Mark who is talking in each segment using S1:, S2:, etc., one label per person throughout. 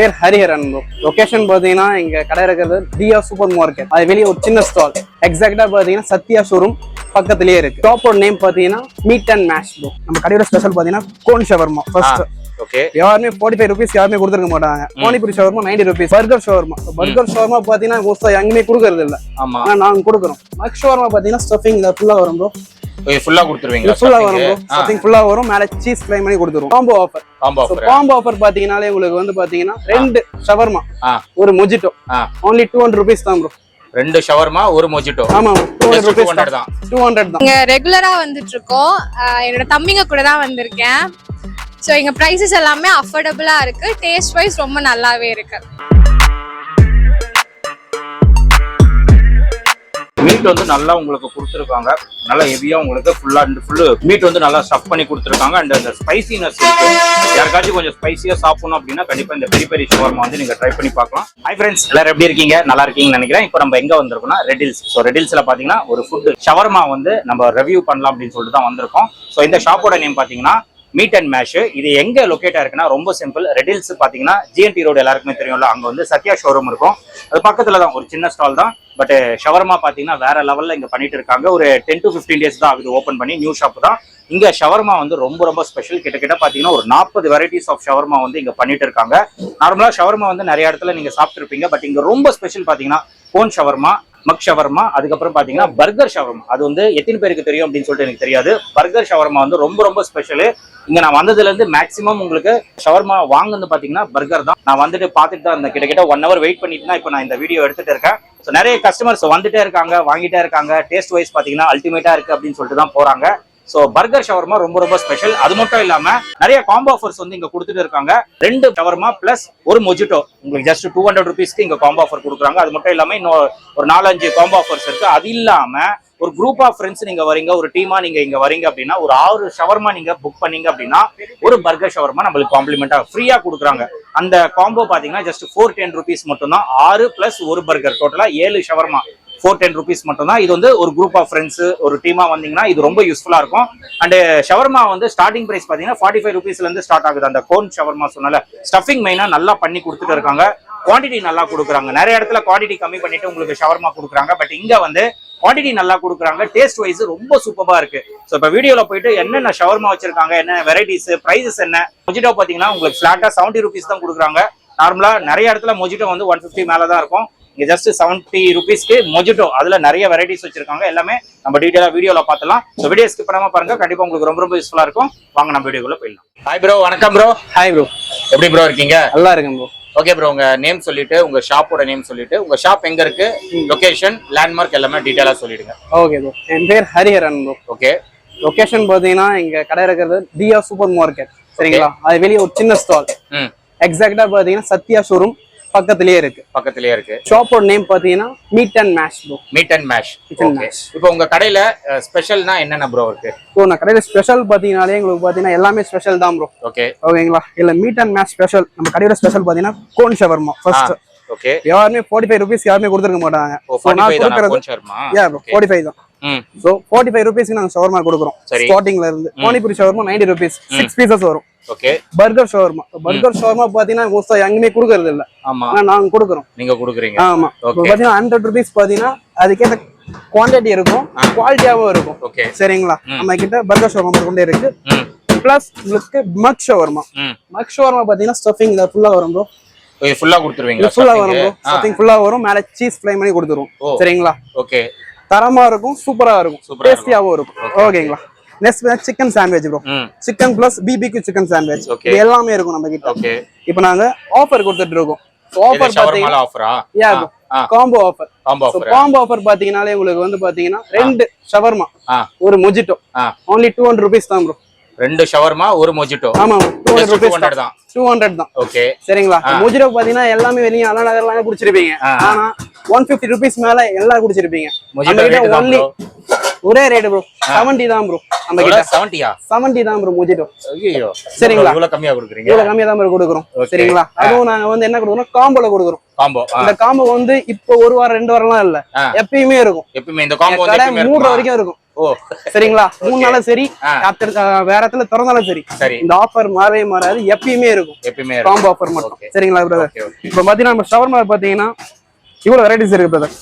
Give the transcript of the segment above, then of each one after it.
S1: பேர் Hariharan bro location பார்த்தீங்கன்னா இங்க கடை இருக்கிறது தியா சூப்பர் மார்க்கெட் அது வெளியே ஒரு சின்ன ஸ்டால் எக்ஸாக்டா பார்த்தீங்கன்னா சத்யா ஷோரூம் பக்கத்துலயே இருக்கு. ஷாப்போட நேம் பார்த்தீங்கன்னா மீட் அண்ட் மேஷ் ப்ரோ நம்ம கடையோட ஸ்பெஷல் பார்த்தீங்கன்னா கோன் ஷவர்மா ஃபர்ஸ்ட்
S2: ஓகே
S1: யாருமே ஃபார்ட்டி ஃபைவ் ருபீஸ் யாருமே கொடுத்துருக்க மாட்டாங்க. Panipuri shawarma ninety rupees burger shawarma. Burger shawarma பார்த்தீங்கன்னா மோஸ்டா எங்கேயுமே கொடுக்கறது இல்ல.
S2: ஆமா.
S1: ஆனா நாங்க கொடுக்குறோம். மக் ஷவர்மா பார்த்தீங்கன்னா ஸ்டஃபிங் இந்த ஃபுல்லா வரும் ப்ரோ
S2: ஃபுல்லா கொடுத்துருவீங்க
S1: ஃபுல்லா வரும் ஸ்டஃபிங் ஃபுல்லா வரும். மேல சீஸ் ஃப்ரை பண்ணி கொடுத்துருவோம். Combo offer
S2: combo offer
S1: combo offer பாத்தீங்கன்னாலே உங்களுக்கு வந்து பாத்தீங்கன்னா ரெண்டு ஷவர்மா ஒரு mojito only two hundred rupees தான் ப்ரோ
S2: ரெண்டு ஷவர்மா ஒரு மொஜிட்டோ
S1: ஆமா two hundred
S2: two
S1: rupees
S2: hundred தான்.
S1: டூ ஹண்ட்ரட் தான்.
S3: இங்க ரெகுலரா வந்துட்டு இருக்கோம் என்னோட தம்பிங்க கூட தான் வந்திருக்கேன். ஸோ எங்க ப்ரைஸஸ் எல்லாமே அஃபோர்டபுளா இருக்கு. டேஸ்ட் வைஸ் ரொம்ப நல்லாவே இருக்கு.
S2: மீட் வந்து நல்லா உங்களுக்கு கொடுத்துருக்காங்க. நல்லா ஹெவியாக உங்களுக்கு ஃபுல்லாக அண்ட் ஃபுல்லு மீட் வந்து நல்லா ஸ்டஃப் பண்ணி கொடுத்துருக்காங்க. அண்ட் அந்த ஸ்பைசினஸ் யாருக்காச்சும் கொஞ்சம் ஸ்பைசியாக சாப்பிடணும் அப்படின்னா கண்டிப்பாக இந்த பெரிய பெரிய ஷவர்மா வந்து நீங்கள் ட்ரை பண்ணி பார்க்கலாம். ஹை ஃப்ரெண்ட்ஸ் எல்லாரும் எப்படி இருக்கீங்க? நல்லா இருக்கீங்கன்னு நினைக்கிறேன். இப்போ நம்ம எங்கே வந்திருக்கோம்னா ரெடில்ஸ் ஸோ ரெடில்ஸில் பார்த்தீங்கன்னா ஒரு ஃபுட் ஷவர்மா வந்து நம்ம ரிவ்யூ பண்ணலாம் அப்படின்னு சொல்லிட்டு தான் வந்திருக்கோம். ஸோ இந்த ஷாப்போட நேம் பார்த்தீங்கன்னா மீட் அண்ட் மேஷ் இது எங்க லொகேட்டா இருக்குன்னா ரொம்ப சிம்பிள் ரெடில்ஸ் பாத்தீங்கன்னா ஜிஎன்டி ரோடு எல்லாருக்குமே தெரியும்ல. அங்க வந்து சத்யா ஷோரூம் இருக்கும். அது பக்கத்துல தான் ஒரு சின்ன ஸ்டால் தான். பட் ஷவர்மா பாத்தீங்கன்னா வேற லெவல்ல இங்க பண்ணிட்டு இருக்காங்க. ஒரு டென் டு ஃபிஃப்டீன் டேஸ் தான் ஆகுது ஓப்பன் பண்ணி நியூ ஷாப் தான். இங்க ஷவர்மா வந்து ரொம்ப ரொம்ப ஸ்பெஷல் கிட்டத்தட்ட பாத்தீங்கன்னா ஒரு நாற்பது வெரைட்டிஸ் ஆஃப் ஷவர்மா வந்து இங்க பண்ணிட்டு இருக்காங்க. நார்மலா ஷவர்மா வந்து நிறைய இடத்துல நீங்க சாப்பிட்டுருப்பீங்க. பட் இங்க ரொம்ப ஸ்பெஷல் பாத்தீங்கன்னா கோன் ஷவர்மா மக் ஷவர்மா அதுக்கப்புறம் பார்த்தீங்கன்னா பர்கர் ஷவர்மா. அது வந்து எத்தனை பேருக்கு தெரியும் அப்படின்னு சொல்லிட்டு எனக்கு தெரியாது. பர்கர் ஷவர்மா வந்து ரொம்ப ரொம்ப ஸ்பெஷலு இங்கே நான் வந்ததுலேருந்து மேக்ஸிமம் உங்களுக்கு ஷவர்மா வாங்குனது பார்த்தீங்கன்னா பர்கர் தான். நான் வந்துட்டு பார்த்துட்டு தான் இருந்தேன். கிட்டத்தட்ட ஒன் ஹவர் வெயிட் பண்ணிட்டு தான் இப்போ நான் இந்த வீடியோ எடுத்துகிட்டு இருக்கேன். ஸோ நிறைய கஸ்டமர்ஸ் வந்துட்டே இருக்காங்க வாங்கிட்டே இருக்காங்க. டேஸ்ட் வைஸ் பார்த்தீங்கன்னா அல்டிமேட்டாக இருக்குது அப்படின்னு சொல்லிட்டு தான் போகிறாங்க ஸோ பர்கர் ஷவர்மா ரொம்ப ரொம்ப ஸ்பெஷல் அது மட்டும் இல்லாம நிறைய காம்போ ஆஃபர்ஸ் வந்து இங்க கொடுத்துட்டு இருக்காங்க. ரெண்டு ஷவர்மா பிளஸ் ஒரு மொஜிட்டோ உங்களுக்கு ஜஸ்ட் டூ ஹண்ட்ரட் ருபீஸ்க்கு இங்க காம்போ ஆஃபர் கொடுக்குறாங்க. அது மட்டும் இல்லாம இன்னும் ஒரு நாலஞ்சு காம்போ ஆஃபர்ஸ் இருக்கு. அது இல்லாம ஒரு குரூப் ஆஃப் ஃப்ரெண்ட்ஸ் நீங்க வரீங்க ஒரு டீமா நீங்க இங்க வரீங்க அப்படின்னா ஒரு ஆறு ஷவர்மா நீங்க புக் பண்ணீங்க அப்படின்னா ஒரு பர்கர் ஷவர்மா நம்மளுக்கு காம்ப்ளிமெண்டா ஃப்ரீயா கொடுக்குறாங்க. அந்த காம்போ பாத்தீங்கன்னா ஜஸ்ட் ஃபோர் டென் ருபீஸ் மட்டும் தான் ஆறு பிளஸ் ஒரு பர்கர் டோட்டலா ஏழு ஷவர்மா ஃபோர் டென் ருபீஸ் மட்டும் தான் இது வந்து ஒரு குரூப் ஆஃப் ஃப்ரெண்ட்ஸ் ஒரு டீமா வந்தீங்கன்னா இது ரொம்ப யூஸ்ஃபுல்லா இருக்கும். அண்ட் ஷவர்மா வந்து ஸ்டார்டிங் பிரைஸ் பாத்தீங்கன்னா ஃபார்ட்டி ஃபைவ் ருபீஸ்ல இருந்து ஸ்டார்ட் ஆகுது. அந்த கோன் ஷவர்மா சொன்னால ஸ்டஃபிங் மெயினா நல்லா பண்ணி கொடுத்துட்டு இருக்காங்க. குவாண்டிட்டி நல்லா கொடுக்குறாங்க. நிறைய இடத்துல குவாண்டிட்டி கம்மி பண்ணிட்டு உங்களுக்கு ஷவர்மா கொடுக்குறாங்க. பட் இங்க வந்து குவாண்டிட்டி நல்லா கொடுக்குறாங்க. டேஸ்ட் வைஸ் ரொம்ப சூப்பராக இருக்கு. ஸோ இப்போ வீடியோவில் போயிட்டு என்னென்ன ஷவர்மா வச்சிருக்காங்க என்ன வெரைட்டிஸ் ப்ரைஸஸ் என்ன? மொஜிட்டோ பார்த்தீங்கன்னா உங்களுக்கு ஃபிளாட்டாக செவன்ட்டி ருபீஸ் தான் கொடுக்குறாங்க. நார்மலாக நிறைய இடத்துல மொஜிட்டோ வந்து ஒன் ஃபிஃப்டி மேலே தான் இருக்கும். இங்க ஜஸ்ட் செவன்ட்டி ருபீஸ்க்கு மொஜிட்டோ அதுல நிறைய வெரைட்டிஸ் வச்சிருக்காங்க. எல்லாமே நம்ம டீடைலா வீடியோல பார்த்தலாம் ஸோ வீடியோ ஸ்கிப் பண்ணாம பாருங்க. கண்டிப்பா உங்களுக்கு ரொம்ப ரொம்ப யூஸ்ஃபுல்லா இருக்கும். வாங்க நம்ம வீடியோக்குள்ள போயிடலாம். ஹாய் ப்ரோ வணக்கம் ப்ரோ
S1: ஹாய் ப்ரோ
S2: எப்படி ப்ரோ இருக்கீங்க?
S1: நல்லா இருக்கேன் ப்ரோ
S2: ஓகே ப்ரோ உங்க நேம் சொல்லிட்டு உங்க ஷாப்போட நேம் சொல்லிட்டு உங்க ஷாப் எங்க இருக்கு லொகேஷன் லேண்ட்மார்க் எல்லாமே டீடைலா சொல்லிடுங்க.
S1: ஓகே ப்ரோ என் பேர் ஹரிஹரன் ப்ரோ
S2: ஓகே
S1: லொகேஷன் பாத்தீங்கன்னா இங்க கடை இருக்கிறது தியா சூப்பர் மார்க்கெட் சரிங்களா? அது வெளியே ஒரு சின்ன ஸ்டால் எக்ஸாக்டா பாத்தீங்கன்னா சத்யா ஷோரூம் பக்கத்துலயே இருக்கு.
S2: பக்கத்துலயே இருக்கு.
S1: ஷாப்போட நேம் பாத்தீங்கன்னா Meat and Mash bro
S2: Meat and Mash. இப்போ உங்க கடையில ஸ்பெஷல்னா என்னென்ன ப்ரோ இருக்கு?
S1: ஸோ நான் கடையில ஸ்பெஷல் பாத்தீங்கன்னாலே எங்களுக்கு பாத்தீங்கன்னா எல்லாமே ஸ்பெஷல் தான் ப்ரோ
S2: ஓகே
S1: ஓகேங்களா? இல்ல மீட் அண்ட் மேஷ் ஸ்பெஷல் நம்ம கடையோட ஸ்பெஷல் பாத்தீங்கன்னா கோன் ஷவர்மா ஃபர்ஸ்ட்
S2: ஓகே
S1: யாருமே ஃபார்ட்டி ஃபைவ் ருபீஸ் யாருமே கொடுத்துருக்க மாட்டாங்க. நான்
S2: 45 தானா
S1: கொடுக்கறது
S2: cone shawarma
S1: yeah bro forty five தான். ஸோ ஃபார்ட்டி ஃபைவ் ருபீஸ்க்கு நாங்கள் ஷவர்மா கொடுக்குறோம். ஸ்டார்டிங்ல இருந்து panipuri shawarma ninety rupees six pieces வரும்.
S2: Okay
S1: burger shawarma burger shawarma பாத்தீங்கன்னா மோஸ்டா எங்கேயுமே கொடுக்கறது இல்ல.
S2: ஆமா.
S1: நாங்க கொடுக்குறோம்.
S2: நீங்க குடுக்குறீங்க.
S1: ஆமா. பாத்தீங்கன்னா ஹண்ட்ரட் ருபீஸ் பாத்தீங்கன்னா அதுக்கேற்ற குவான்டிட்டி இருக்கும். குவாலிட்டியாவும் இருக்கும்.
S2: ஓகே
S1: சரிங்களா? நம்ம கிட்ட பர்கர் ஷவர்மா கொண்டே இருக்கு. பிளஸ் உங்களுக்கு மக் ஷவர்மா மக் ஷவர்மா பாத்தீங்கன்னா ஸ்டஃபிங் இதை ஃபுல்லா வரும் ப்ரோ
S2: ஃபுல்லா கொடுத்துருவீங்களா
S1: ஃபுல்லா வரும் ப்ரோ ஸ்டஃபிங் ஃபுல்லா வரும். மேல சீஸ் ஃப்ரை பண்ணி கொடுத்துருவோம்
S2: ஓ.
S1: சரிங்களா?
S2: ஓகே
S1: தரமா இருக்கும் சூப்பரா இருக்கும். டேஸ்டியாவும் இருக்கும். ஓகேங்களா next chicken sandwich bro chicken plus பிபிக்கு chicken sandwich எல்லாமே இருக்கும் நம்ம கிட்ட இப்போ நாங்க ஆஃபர் கொடுத்துட்டு இருக்கோம். ஆஃபர் பாத்தீங்கன்னா
S2: ஆஃபரா
S1: yeah combo offer
S2: combo offer
S1: combo offer பாத்தீங்கன்னாலே உங்களுக்கு வந்து பாத்தீங்கன்னா ரெண்டு ஷவர்மா ஒரு mojito only two hundred rupees தான் ப்ரோ
S2: ரெண்டு ஷவர்மா ஒரு மொஜிட்டோ.
S1: ஆமா டூ ஹண்ட்ரட்
S2: 200
S1: ருபீஸ்
S2: தான்.
S1: டூ ஹண்ட்ரட் தான்.
S2: ஓகே
S1: சரிங்களா? மொஜிட்டோ பாத்தீங்கன்னா எல்லாமே வெளியே அண்ணா நகர்லாம் குடிச்சிருப்பீங்க. ஆனா ஒன் பிப்டி ருபீஸ் மேல எல்லாம் குடிச்சிருப்பீங்க. ஒன்லி ஒரே ரேட் ப்ரோ செவன்டி தான் ப்ரோ நம்ம கிட்ட.
S2: செவன்ட்டியா
S1: செவன்டி தான் ப்ரோ மொஜிட்டோ.
S2: ஐயோ
S1: சரிங்களா?
S2: இவ்வளவு கம்மியா கொடுக்குறீங்க?
S1: இவ்வளவு கம்மியா தான் ப்ரோ கொடுக்குறோம். சரிங்களா? அதுவும் நாங்க வந்து என்ன கொடுக்குறோம் காம்போல கொடுக்குறோம்.
S2: காம்போ
S1: இந்த காம்போ வந்து இப்போ ஒரு வாரம் ரெண்டு வாரம்லாம் இல்ல.
S2: ஆ.
S1: எப்பயுமே இருக்கும்.
S2: எப்பவுமே இந்த காம்போ இருக்குமா?
S1: வரைக்கும் இருக்கும். சரிங்களா? மூணு நாளும் சரி வேற இடத்துல திறந்தாலும் சரி.
S2: சரி.
S1: இந்த ஆஃபர் மாறவே மாறாது எப்பயுமே இருக்கும்.
S2: எப்பயுமே
S1: காம்போ ஆஃபர் மட்டும். சரிங்களா பிரதர் இப்போ பாத்தீங்கன்னா நம்ம ஷவர்மா பாத்தீங்கன்னா இவ்வளவு வெரைட்டிஸ் இருக்கு பிரதர்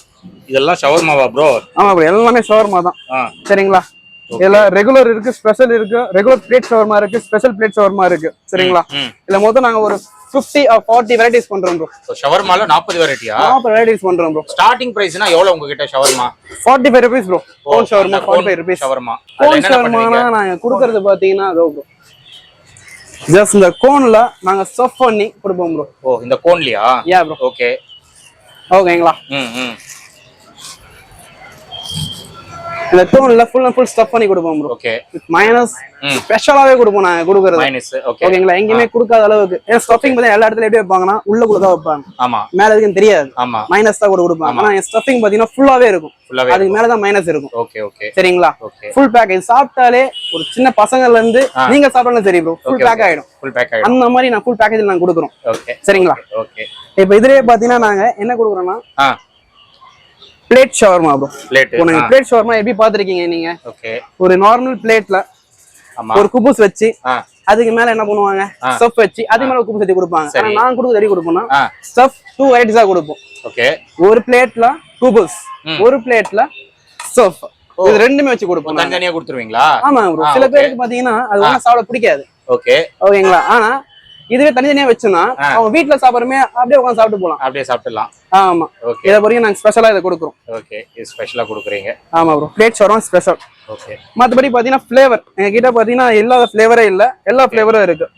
S2: இதெல்லாம் ஷவர்மாவா ப்ரோ
S1: ஆமா bro. எல்லாமே ஷவர்மா தான். சரிங்களா? இதுல ரெகுலர் இருக்கு ஸ்பெஷல் இருக்கு. ரெகுலர் பிளேட் ஷவர்மா இருக்கு ஸ்பெஷல் பிளேட் ஷவர்மா இருக்கு. சரிங்களா? இதுல மொத்தம் நாங்க ஒரு 50 ஆர் 40 வெரைட்டிஸ் பண்றோம் ப்ரோ
S2: ஸோ ஷவர்மால நாற்பது வெரைட்டியா
S1: நாற்பது வெரைட்டிஸ் பண்றோம் ப்ரோ
S2: ஸ்டார்டிங் பிரைஸ்னா எவ்வளவு உங்ககிட்ட shawarma
S1: 45 rupees bro cone shawarma 45 rupees
S2: shawarma
S1: cone ஷவர்மானா நாங்க கொடுக்கறது பாத்தீங்கன்னா அதோ ப்ரோ ஜஸ்ட் இந்த கோன்ல நாங்க ஸ்டஃப் பண்ணி கொடுப்போம் ப்ரோ
S2: ஓ இந்த கோன்லியா
S1: யா ப்ரோ
S2: ஓகே
S1: ஓகேங்களா
S2: ம் ம்.
S1: இந்த கோன்ல ஃபுல் அண்ட் ஃபுல் ஸ்டஃப் பண்ணி கொடுப்போம் ப்ரோ
S2: ஓகே
S1: மைனஸ். ஸ்பெஷலாவே கொடுப்போம் நாங்க கொடுக்கறது.
S2: மைனஸ் ஓகே
S1: ஓகேங்களா எங்கேயுமே கொடுக்காத அளவுக்கு. ஏன்னா ஸ்டஃபிங் பார்த்தா எல்லா இடத்துல எப்படி வைப்பாங்கன்னா உள்ளுக்குள்ள தான் வைப்பாங்க.
S2: ஆமா.
S1: மேல எதுக்கும் தெரியாது.
S2: ஆமா.
S1: மைனஸ் தான் கூட கொடுப்பாங்க. ஆனா ஸ்டஃபிங் பாத்தீங்கன்னா ஃபுல்லாவே இருக்கும். அதுக்கு மேல தான் மைனஸ் இருக்கும்.
S2: ஓகே ஓகே
S1: சரிங்களா?
S2: ஓகே
S1: ஃபுல் பேக்கேஜ் சாப்பிட்டாலே ஒரு சின்ன பசங்கள்ல இருந்து நீங்க சாப்பிட்டாலும் சரி ப்ரோ ஃபுல் பேக். ஆயிடும்.
S2: ஃபுல் பேக் ஆயிடும்.
S1: அந்த மாதிரி நான் ஃபுல் பேக்கேஜ் நாங்க கொடுக்குறோம்.
S2: ஓகே
S1: சரிங்களா?
S2: ஓகே
S1: இப்போ இதுலயே பாத்தீங்கன்னா நாங்க என்ன கொடுக்குறோம்னா பிளேட் ஷவர்மா ப்ரோ
S2: பிளேட்
S1: நீங்க பிளேட் ஷவர்மா எப்படி பாத்திருக்கீங்க நீங்க?
S2: ஓகே
S1: ஒரு நார்மல் பிளேட்ல ஒரு குபூஸ் வச்சு அதுக்கு மேல என்ன பண்ணுவாங்க? ஸ்டஃப் வச்சு அது மேல குபூஸ் வச்சு கொடுப்பாங்க. ஆனா நான் கொடுக்குறது எப்படி கொடுப்போம்னா ஸ்டஃப் டூ வெரைட்டிஸா கொடுப்போம்.
S2: ஓகே
S1: ஒரு பிளேட்ல குபூஸ். ஒரு பிளேட்ல ஸ்டஃப் இது ரெண்டுமே வச்சு கொடுப்போம்.
S2: தனித்தனியா கொடுத்துருவீங்களா?
S1: ஆமா ப்ரோ சில. பேருக்கு பாத்தீங்கன்னா அது ஒன்றும் சாப்பிட பிடிக்காது.
S2: ஓகே
S1: ஓகேங்களா ஆனா இதுவே தனித்தனியா வச்சோம்னா அவங்க வீட்ல சாப்பிடுறமே அப்படியே உட்காந்து சாப்பிட்டு போலாம்.
S2: அப்படியே சாப்பிட்டுலாம்.
S1: ஆமா.
S2: ஓகே
S1: இதை வரைக்கும் நாங்க ஸ்பெஷலா இதை கொடுக்குறோம்.
S2: ஓகே இது ஸ்பெஷலா கொடுக்குறீங்க.
S1: ஆமா bro plate shawarma special
S2: okay
S1: மத்தபடி பாத்தீங்கன்னா ஃபிளேவர் எங்க கிட்ட பாத்தீங்கன்னா இல்லாத ஃபிளேவரே இல்ல. எல்லா ஃபிளேவரும் இருக்கு.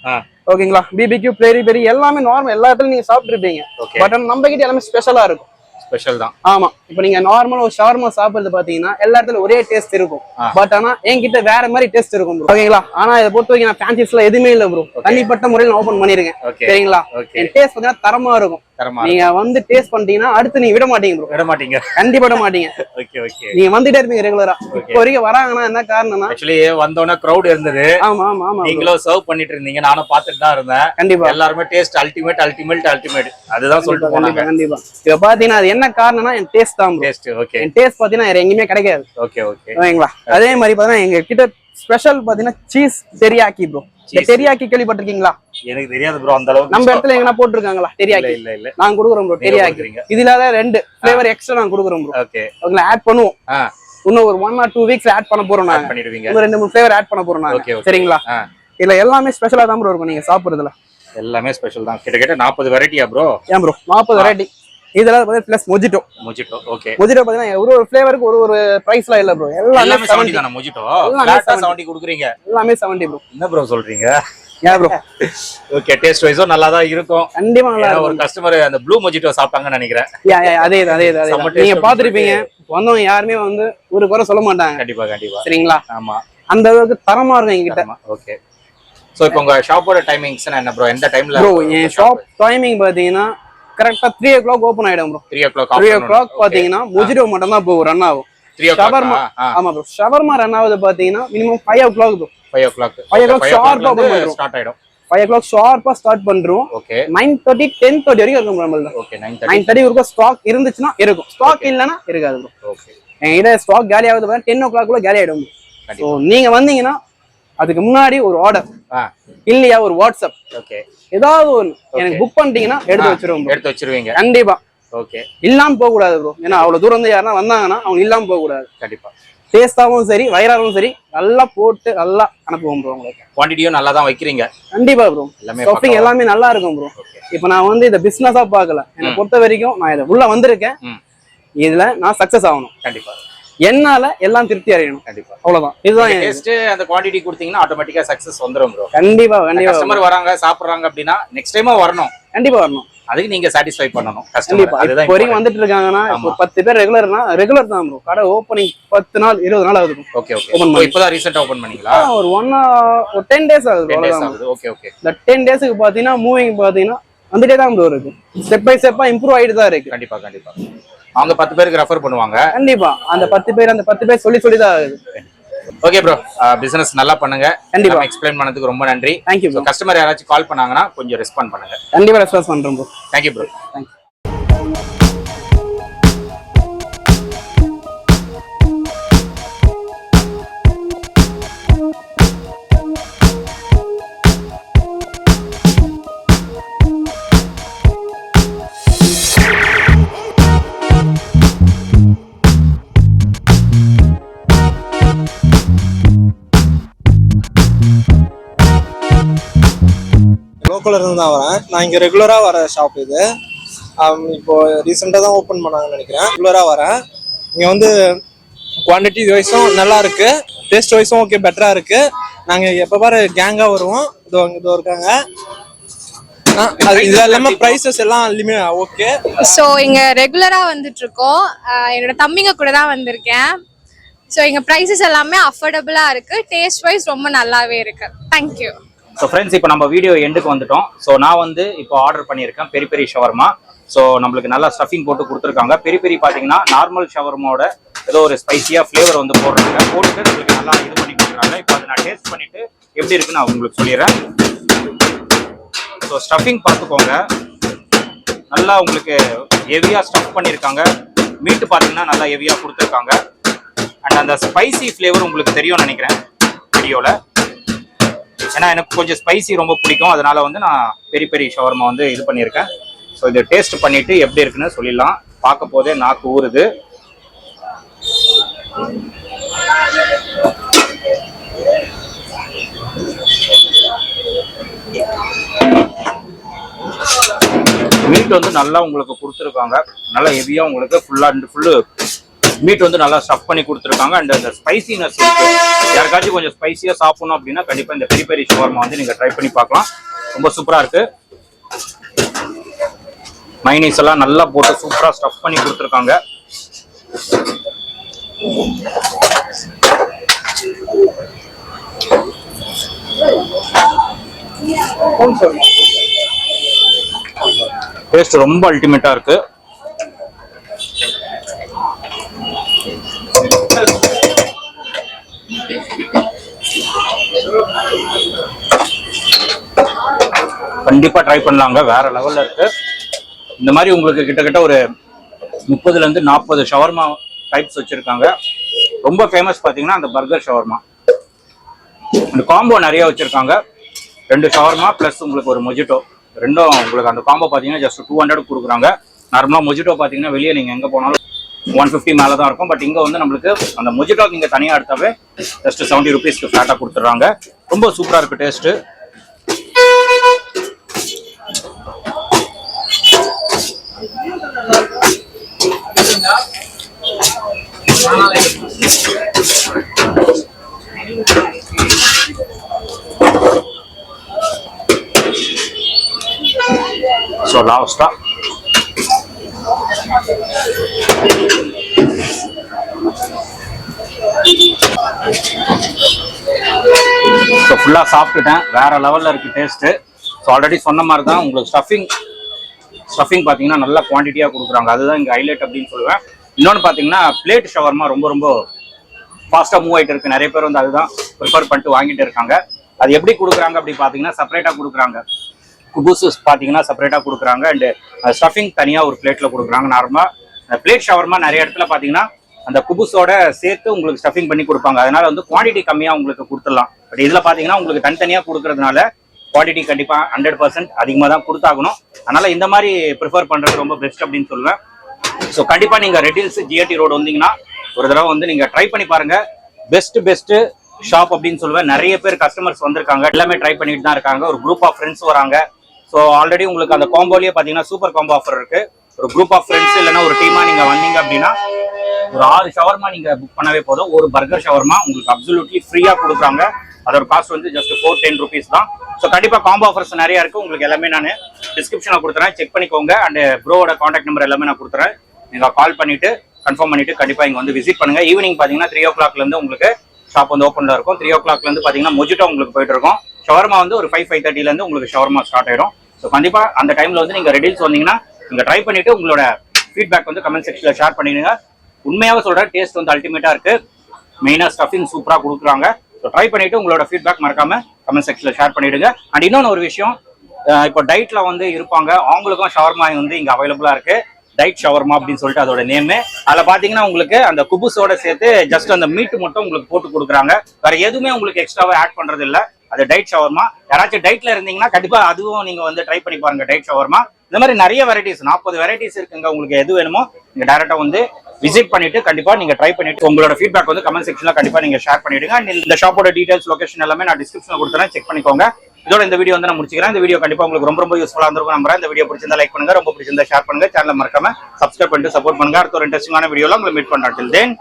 S1: ஓகேங்களா பிபிக்யூ பெரி பெரி எல்லாமே நார்மல் எல்லா இடத்துலயும் நீங்க சாப்பிட்டுருப்பீங்க.
S2: ஓகே
S1: பட் நம்ம கிட்ட எல்லாமே ஸ்பெஷலா இருக்கும்.
S2: ஸ்பெஷல் தான்.
S1: ஆமா. இப்போ நீங்க நார்மல் ஒரு ஷவர்மா சாப்பிடுறது பாத்தீங்கன்னா எல்லா இடத்துல ஒரே டேஸ்ட் இருக்கும். பட் ஆனா என்கிட்ட வேற மாதிரி டேஸ்ட் இருக்கும். ஓகேங்களா ஆனா இதை பொறுத்த வரைக்கும் நான் ஃபேன்சிஸ்ல எதுவுமே இல்ல ப்ரோ தனிப்பட்ட முறையில் நான் ஓபன் பண்ணிருக்கேன். சரிங்களா? என் டேஸ்ட் பாத்தீங்கன்னா தரமா இருக்கும்.
S2: தரமா
S1: நீங்க வந்து டேஸ்ட் பண்ணிட்டீங்கன்னா அடுத்து நீங்க விட மாட்டீங்க ப்ரோ
S2: விட மாட்டீங்க.
S1: கண்டிப்பா விட மாட்டீங்க.
S2: ஓகே ஓகே
S1: நீங்க வந்துட்டே இருப்பீங்க ரெகுலரா இப்போ வரைக்கும் வராங்கன்னா என்ன காரணம்னா
S2: ஆக்சுவலி வந்தோடனே க்ரௌட் இருந்தது.
S1: ஆமா ஆமா ஆமா.
S2: நீங்களும் சர்வ் பண்ணிட்டு இருந்தீங்க. நானும் பார்த்துட்டு தான் இருந்தேன்.
S1: கண்டிப்பா.
S2: எல்லாருமே டேஸ்ட் அல்டிமேட் அல்டிமேட் அல்டிமேட் அதுதான் சொல்லிட்டு போனாங்க.
S1: கண்டிப்பா கண்டிப்பா. இப்ப பாத்தீங்கன்னா அது என்ன காரணம்னா என் டேஸ்ட் தான் bro.
S2: டேஸ்ட் ஓகே
S1: டேஸ்ட் பாத்தீங்கன்னா வேற எங்கேயுமே கிடைக்காது.
S2: ஓகே ஓகே
S1: ஓகேங்களா? அதே மாதிரி பாத்தீங்கன்னா எங்க கிட்ட ஸ்பெஷல் பாத்தீங்கன்னா சீஸ் தெரியாக்கி ப்ரோ. தெரியாக்கி கேள்விப்பட்டிருக்கீங்களா?
S2: எனக்கு தெரியாது ப்ரோ அந்த அளவுக்கு
S1: நம்ம இடத்துல எங்கன்னா போட்டிருக்காங்களா
S2: இல்ல
S1: தெரியாக்கி
S2: இல்ல. இல்ல
S1: நாங்க கொடுக்குறோம் ப்ரோ தெரியாக்கி. இதுல தான் ரெண்டு ஃபிளேவர் எக்ஸ்ட்ரா நாங்க கொடுக்குறோம் ப்ரோ
S2: ஓகே
S1: உங்களை ஆட் பண்ணுவோம். இன்னும் ஒரு one or two weeks add பண்ண போறோம் நாங்க
S2: பண்ணிடுவீங்க.
S1: ரெண்டு மூணு ஃபிளேவர் ஆட் பண்ண போறோம் நாங்க
S2: okay.
S1: சரிங்களா?
S2: ஆ.
S1: இதுல எல்லாமே ஸ்பெஷலா தான் ப்ரோ இருக்கும் நீங்க சாப்பிடுறதுல.
S2: எல்லாமே ஸ்பெஷல் தான். கிட்டத்தட்ட நாற்பது வெரைட்டியா ப்ரோ
S1: ஏன் ப்ரோ நாற்பது வெரைட்டி இதெல்லாம் பார்த்தீங்கன்னா plus mojito
S2: mojito okay
S1: mojito பாத்தீங்கன்னா ஒரு ஒரு ஃபிளேவருக்கு ஒரு ஒரு பிரைஸ்லாம் இல்ல ப்ரோ எல்லாமே
S2: எல்லாமே
S1: 70
S2: செவன்டி தானே முஜிட்டோ
S1: எல்லாமே
S2: ஃபிளாட்டா
S1: 70.
S2: செவன்டி கொடுக்குறீங்க.
S1: எல்லாமே செவன்டி ப்ரோ
S2: என்ன ப்ரோ சொல்றீங்க?
S1: ஏன் ப்ரோ
S2: ஓகே டேஸ்ட் வைஸும் நல்லா தான் இருக்கும்.
S1: கண்டிப்பா நல்லா
S2: ஒரு கஸ்டமர் அந்த ப்ளூ மொஜிட்டோ சாப்பிட்டாங்கன்னு நினைக்கிறேன்.
S1: அதே அதே நீங்க பாத்திருப்பீங்க வந்தவங்க யாருமே வந்து ஒரு குறை சொல்ல மாட்டாங்க.
S2: கண்டிப்பா கண்டிப்பா.
S1: சரிங்களா?
S2: ஆமா.
S1: அந்த அளவுக்கு தரமா இருக்கும் என்கிட்ட.
S2: ஓகே சோ இப்போ உங்க ஷாப்போட டைமிங்ஸ் என்ன ப்ரோ எந்த டைம்ல
S1: ப்ரோ என் ஷாப் டைமிங் பாத்தீங்கன்னா கரெக்டா த்ரீ ஓ கிளாக் ஓப்பன் ஆயிடும் bro
S2: three o'clock
S1: three o'clock பாத்தீங்கன்னா முஜிடோ மட்டும் தான் போகும் ரன் ஆகும்.
S2: ஓ
S1: ஷவர்மா
S2: கிளாக்
S1: ஆமா ப்ரோ ஷவர்மா ரன் ஆகுது பாத்தீங்கன்னா minimum five o'clock bro
S2: five o'clock
S1: o'clock sharp ஆ open பண்றோம்.
S2: ஸ்டார்ட் ஆயிடும்.
S1: ஃபைவ் ஓ கிளாக் ஷார்ப்பா ஸ்டார்ட் பண்றோம்
S2: okay
S1: nine thirty ten thirty வரைக்கும் இருக்கும் நம்மள்ட்ட
S2: okay nine thirty
S1: nine thirty வரைக்கும் ஸ்டாக் இருந்துச்சுன்னா இருக்கும். ஸ்டாக் இல்லைன்னா இருக்காது ப்ரோ
S2: ஓகே
S1: என்கிட்ட ஸ்டாக் காலி ஆகுது பார்த்தா டென் ஓ கிளாக் காலி ஆயிடும் ஸோ நீங்க வந்தீங்கன்னா அதுக்கு முன்னாடி ஒரு ஆர்டர் இல்லையா ஒரு வாட்ஸ்அப்
S2: ஓகே.
S1: ஏதாவது ஒன்று எனக்கு புக் பண்ணிட்டீங்கன்னா எடுத்து வச்சிருவோம்.
S2: எடுத்து வச்சிருவீங்க.
S1: கண்டிப்பா.
S2: ஓகே.
S1: இல்லாம போக கூடாது ப்ரோ ஏன்னா அவ்வளவு தூரம் வந்து யாருன்னா வந்தாங்கன்னா அவங்க இல்லாம போக கூடாது
S2: கண்டிப்பா.
S1: டேஸ்டாவும் சரி வயிறாவும் சரி நல்லா போட்டு நல்லா அனுப்புவோம் ப்ரோ உங்களுக்கு.
S2: குவான்டிட்டியும் நல்லா தான் வைக்கிறீங்க.
S1: கண்டிப்பா ப்ரோ
S2: எல்லாமே பக்காவா.
S1: எல்லாமே நல்லா இருக்கும் ப்ரோ இப்போ நான் வந்து இதை பிசினஸா பார்க்கல. என்னை பொறுத்த வரைக்கும் நான் இதை உள்ள வந்திருக்கேன். இதுல நான் சக்சஸ் ஆகணும்.
S2: கண்டிப்பா.
S1: என்னால எல்லாம் திருப்தி அடையணும்.
S2: கண்டிப்பா.
S1: அவ்வளவுதான். இதுதான்
S2: டேஸ்ட் அந்த குவாண்டிட்டி கொடுத்தீங்கன்னா ஆட்டோமேட்டிக்கா சக்சஸ் வந்துரும் ப்ரோ
S1: கண்டிப்பா கண்டிப்பா.
S2: கஸ்டமர் வராங்க சாப்பிடுறாங்க அப்படின்னா நெக்ஸ்ட் டைமும் வரணும்.
S1: கண்டிப்பா வரணும்.
S2: அதுக்கு நீங்க சாட்டிஸ்ஃபை பண்ணணும்
S1: கண்டிப்பா.
S2: அதுதான்
S1: இப்போ வரைக்கும். வந்துட்டு இருக்காங்கன்னா இப்போ. பத்து பேர் ரெகுலர்னா ரெகுலர் தான் ப்ரோ கடை ஓப்பனிங் பத்து நாள் இருபது நாள் ஆகுது.
S2: ஓகே ஓகே இப்போ இப்பதான் ரீசெண்டா ஓபன் பண்ணீங்களா?
S1: ஒரு ஒன் ஒரு டென் டேஸ் அவ்வளவுதான்
S2: ஆகுது. ஓகே ஓகே
S1: இந்த டென் டேஸ்க்கு பாத்தீங்கன்னா மூவிங் பாத்தீங்கன்னா வந்துட்டே தான் ப்ரோ இருக்கு. ஸ்டெப் பை ஸ்டெப்பா இம்ப்ரூவ் ஆயிட்டு தான் இருக்கு.
S2: கண்டிப்பா கண்டிப்பா. அவங்க பத்து பேருக்கு ரெஃபர் பண்ணுவாங்க.
S1: கண்டிப்பா. அந்த பத்து பேர் அந்த பத்து பேர் சொல்லி சொல்லி தான் ஆகுது.
S2: ஓகே ப்ரோ பிசினஸ் நல்லா பண்ணுங்க.
S1: கண்டிப்பா.
S2: எக்ஸ்பிளைன் பண்ணதுக்கு ரொம்ப நன்றி.
S1: தேங்க்யூ
S2: கஸ்டமர் யாராச்சும் கால் பண்ணாங்கன்னா கொஞ்சம் ரெஸ்பாண்ட் பண்ணுங்க.
S1: கண்டிப்பா ரெஸ்பான்ஸ் பண்றேன் ப்ரோ
S2: தேங்க்யூ ப்ரோ
S1: தேங்க்யூ
S4: லோக்கல்ல இருந்து தான் வரேன். நான் இங்கே ரெகுலராக வர ஷாப் இது. ஆம், இப்போ ரீசெண்டாக தான் ஓப்பன் பண்ணாங்கன்னு நினைக்கிறேன். ரெகுலராக வரேன். இங்கே வந்து குவான்டிட்டி வைஸும் நல்லா இருக்கு. டேஸ்ட் வைஸும் ஓகே பெட்டராக இருக்கு. நாங்கள் எப்போ பாரு கேங்காக வருவோம். இதோ இதோ இருக்காங்க. அது இது எல்லாமே ப்ரைஸஸ் எல்லாம் லிமி ஓகே
S3: ஸோ இங்க ரெகுலரா வந்துட்டு இருக்கோம் என்னோட தம்பிங்க கூட தான் வந்திருக்கேன். ஸோ இங்க ப்ரைஸஸ் எல்லாமே அஃபோர்டபுளாக இருக்குது டேஸ்ட் வைஸ் ரொம்ப நல்லாவே இருக்கு. தேங்க்யூ
S2: ஸோ ஃப்ரெண்ட்ஸ் இப்போ நம்ம வீடியோ எண்டுக்கு வந்துட்டோம். ஸோ நான் வந்து இப்போ ஆர்டர் பண்ணியிருக்கேன் பெரிய பெரிய ஷவர்மா ஸோ நம்மளுக்கு நல்லா ஸ்டஃபிங் போட்டு கொடுத்துருக்காங்க. பெரிய பெரிய பார்த்தீங்கன்னா நார்மல் ஷவர்மோட ஏதோ ஒரு ஸ்பைசியாக ஃப்ளேவர் வந்து போடுறாங்க போட்டுட்டு நம்மளுக்கு நல்லா இது பண்ணி கொடுக்குறாங்க. இப்போ அதை நான் டேஸ்ட் பண்ணிவிட்டு எப்படி இருக்குன்னு நான் உங்களுக்கு சொல்லிடுறேன். ஸோ ஸ்டஃபிங் பார்த்துக்கோங்க. நல்லா உங்களுக்கு ஹெவியாக ஸ்டஃப் பண்ணியிருக்காங்க. மீட்டு பார்த்தீங்கன்னா நல்லா ஹெவியாக கொடுத்துருக்காங்க. அண்ட் அந்த ஸ்பைசி ஃப்ளேவர் உங்களுக்கு தெரியும்னு நினைக்கிறேன். வீடியோவில் ஏன்னா எனக்கு கொஞ்சம் ஸ்பைசி ரொம்ப பிடிக்கும். அதனால வந்து நான் பெரிய பெரிய ஷவர்மா வந்து இது பண்ணியிருக்கேன். ஸோ இதை டேஸ்ட் பண்ணிட்டு எப்படி இருக்குன்னு சொல்லிடலாம். பார்க்க போதே நாக்கு ஊறுது. மீட் வந்து நல்லா உங்களுக்கு கொடுத்துருக்காங்க. நல்லா ஹெவியாக உங்களுக்கு ஃபுல்லாக ஃபுல்லு மீட் வந்து நல்லா ஸ்டஃப் பண்ணி கொடுத்துருக்காங்க. அண்ட் அந்த ஸ்பைசினஸ் யாருக்காச்சும் கொஞ்சம் ஸ்பைசியாக சாப்பிடணும் அப்படின்னா கண்டிப்பாக இந்த பெரிய பெரிய ஷவர்மா வந்து நீங்கள் ட்ரை பண்ணி பார்க்கலாம். ரொம்ப சூப்பராக இருக்கு. மைனீஸ் எல்லாம் நல்லா போட்டு சூப்பராக ஸ்டஃப் பண்ணி கொடுத்துருக்காங்க. டேஸ்ட் ரொம்ப அல்டிமேட்டாக இருக்குது கண்டிப்பாக ட்ரை பண்ணலாங்க. வேற லெவலில் இருக்கு. இந்த மாதிரி உங்களுக்கு கிட்டத்தட்ட ஒரு முப்பதுலேருந்து நாற்பது ஷவர்மா டைப்ஸ் வச்சுருக்காங்க. ரொம்ப ஃபேமஸ் பார்த்தீங்கன்னா அந்த பர்கர் ஷவர்மா இந்த காம்போ நிறையா வச்சுருக்காங்க. ரெண்டு ஷவர்மா ப்ளஸ் உங்களுக்கு ஒரு மொஜிட்டோ ரெண்டும் உங்களுக்கு அந்த காம்போ பார்த்தீங்கன்னா ஜஸ்ட் டூ ஹண்ட்ரட் கொடுக்குறாங்க. நார்மலாக மொஜிட்டோ பார்த்தீங்கன்னா வெளியே நீங்கள் எங்கே போனாலும் ஒன் ஃபிஃப்டி மேலே தான் இருக்கும். பட் இங்கே வந்து நம்மளுக்கு அந்த மொஜிட்டோ நீங்கள் தனியாக எடுத்தாவே ஜஸ்ட் செவன்ட்டி ருபீஸ்க்கு ஃப்ளாட்டாக கொடுத்துட்றாங்க. ரொம்ப சூப்பராக இருக்குது டேஸ்ட்டு ஸோ லாஸ்ட்டாக ஸோ ஃபுல்லாக சாப்பிட்டுட்டேன். வேறு லெவலில் இருக்குது டேஸ்ட்டு ஸோ ஆல்ரெடி சொன்ன மாதிரி தான் உங்களுக்கு ஸ்டஃபிங் ஸ்டஃபிங் பார்த்தீங்கன்னா நல்ல குவான்டிட்டியாக கொடுக்குறாங்க. அதுதான் இங்கே ஹைலைட் அப்படின்னு சொல்லுவேன். இன்னொன்று பார்த்தீங்கன்னா பிளேட் ஷவர்மா ரொம்ப ரொம்ப ஃபாஸ்ட்டாக மூவ் ஆகிட்டு இருக்கு. நிறைய பேர் வந்து அதுதான் ப்ரிஃபர் பண்ணிட்டு வாங்கிட்டு இருக்காங்க. அது எப்படி கொடுக்குறாங்க அப்படி பார்த்தீங்கன்னா செப்பரேட்டாக கொடுக்குறாங்க. குபூசஸ் பார்த்தீங்கன்னா செப்பரேட்டாக கொடுக்குறாங்க. அண்டு ஸ்டஃபிங் தனியாக ஒரு பிளேட்டில் கொடுக்குறாங்க. நார்மலாக பிளேட் ஷவர்மா நிறைய இடத்துல பார்த்தீங்கன்னா அந்த குபுஸோட சேர்த்து உங்களுக்கு ஸ்டஃபிங் பண்ணி கொடுப்பாங்க. அதனால வந்து குவான்டிட்டி கம்மியாக உங்களுக்கு கொடுத்துடலாம். பட் இதில் பார்த்தீங்கன்னா உங்களுக்கு தனித்தனியாக கொடுக்கறதுனால குவான்டிட்டி கண்டிப்பாக ஹண்ட்ரட் பர்சன்ட் அதிகமாக தான் கொடுத்தாகணும். அதனால் இந்த மாதிரி ப்ரிஃபர் பண்ணுறது ரொம்ப பெஸ்ட் அப்படின்னு சொல்லுவேன். ஸோ கண்டிப்பாக நீங்கள் ரெட்டில்ஸ் ஜிஆர்டி ரோடு வந்தீங்கன்னா ஒரு தடவை வந்து நீங்கள் ட்ரை பண்ணி பாருங்கள் பெஸ்ட்டு பெஸ்ட்டு ஷாப் அப்படின்னு சொல்லுவேன். நிறைய பேர் கஸ்டமர்ஸ் வந்திருக்காங்க. எல்லாமே ட்ரை பண்ணிட்டு தான் இருக்காங்க. ஒரு குரூப் ஆஃப் ஃப்ரெண்ட்ஸ் வராங்க. ஸோ ஆல்ரெடி உங்களுக்கு அந்த காம்போலேயே பார்த்தீங்கன்னா சூப்பர் காம்போ ஆஃபர் இருக்குது ஒரு குரூப் ஆஃப் ஃப்ரெண்ட்ஸ் இல்லைன்னா ஒரு டீமாக நீங்கள் வந்தீங்க அப்படின்னா ஒரு ஆறு ஷவர்மா நீங்கள் புக் பண்ணவே போதும். ஒரு பர்கர் ஷவர்மா உங்களுக்கு அப்சல்யூட்லி ஃப்ரீயாக கொடுக்குறாங்க. அதோட காஸ்ட் வந்து ஜஸ்ட் ஃபோர் டென் ருபீஸ் தான். ஸோ கண்டிப்பாக காம்போ ஆஃபர்ஸ் நிறைய இருக்கு. உங்களுக்கு எல்லாமே நான் டிஸ்கிரிப்ஷனில் கொடுத்துறேன். செக் பண்ணிக்கோங்க. அண்ட் ப்ரோவோட காண்டாக்ட் நம்பர் எல்லாமே நான் கொடுத்துறேன். நீங்கள் கால் பண்ணிட்டு கன்ஃபார்ம் பண்ணிட்டு கண்டிப்பாக இங்கே வந்து விசிட் பண்ணுங்க. ஈவினிங் பார்த்தீங்கன்னா த்ரீ ஓ கிளாக்ல இருந்து உங்களுக்கு ஷாப் வந்து ஓப்பனில் இருக்கும். த்ரீ ஓ கிளாக்ல இருந்து மொஜிட்டோ உங்களுக்கு போயிட்டு இருக்கும். ஷவர்மா வந்து ஒரு ஃபைவ் ஃபைவ் தேர்ட்டில இருந்து உங்களுக்கு ஷவர்மா ஸ்டார்ட் ஆயிடும். ஸோ கண்டிப்பாக அந்த டைம்ல வந்து நீங்கள் ரெடில்ஸ் வந்தீங்கன்னா நீங்கள் ட்ரை பண்ணிட்டு உங்களோட ஃபீட்பேக் வந்து கமெண்ட் செக்ஷனில் ஷேர் பண்ணிடுங்க. உண்மையாக சொல்கிறேன் டேஸ்ட் வந்து அல்டிமேட்டாக இருக்குது மெயினாக ஸ்டஃபிங் சூப்பராக கொடுக்குறாங்க. ஸோ ட்ரை பண்ணிட்டு உங்களோட ஃபீட்பேக் மறக்காம கமெண்ட் செக்ஷன்ல ஷேர் பண்ணிடுங்க. அண்ட் இன்னொன்று ஒரு விஷயம் இப்போ டயட்ல வந்து இருப்பாங்க அவங்களுக்கும் ஷவர்மா வந்து இங்க அவைலபிளா இருக்கு. டைட் ஷவர்மா அப்படின்னு சொல்லிட்டு அதோட நேமு அதுல பாத்தீங்கன்னா உங்களுக்கு அந்த குபுஸோட சேர்த்து ஜஸ்ட் அந்த மீட் மட்டும் உங்களுக்கு போட்டு கொடுக்குறாங்க. வேற எதுவுமே உங்களுக்கு எக்ஸ்ட்ராவா ஆட் பண்றது இல்ல. அது டைட் ஷவர்மா யாராச்சும் டைட்ல இருந்தீங்கன்னா கண்டிப்பா அதுவும் நீங்க வந்து ட்ரை பண்ணி பாருங்க டைட் ஷவர்மா இந்த மாதிரி நிறைய வெரைட்டிஸ் நாற்பது வெரைட்டிஸ் இருக்குங்க. உங்களுக்கு எது வேணுமோ நீங்க டைரக்டா வந்து விசிட் பண்ணிட்டு கண்டிப்பா நீங்க ட்ரை பண்ணிட்டு உங்களோட ஃபீட்பேக் வந்து கமெண்ட் செக்ஷன்ல கண்டிப்பா நீங்க ஷேர் பண்ணிடுங்க. இந்த ஷாப்போட டீடைல்ஸ் லொகேஷன் எல்லாமே நான் டிஸ்கிரிப்ஷன்ல கொடுத்துறேன். செக் பண்ணிக்கோங்க. இதோட இந்த வீடியோ வந்து நான் முடிச்சுக்கிறேன். இந்த வீடியோ கண்டிப்பா உங்களுக்கு ரொம்ப ரொம்ப யூஸ்ஃபுல்லா இருந்திருக்கும் நம்புறேன். இந்த வீடியோ பிடிச்சிருந்தா லைக் பண்ணுங்க. ரொம்ப பிடிச்சிருந்தா ஷேர் பண்ணுங்க. சேனல் மறக்காம சப்ஸ்கிரைப் பண்ணிட்டு சப்போர்ட் பண்ணுங்க. அடுத்த ஒரு இன்ட்ரெஸ்டிங்கான வீடியோல உங்களை மீட் பண்றேன். தென்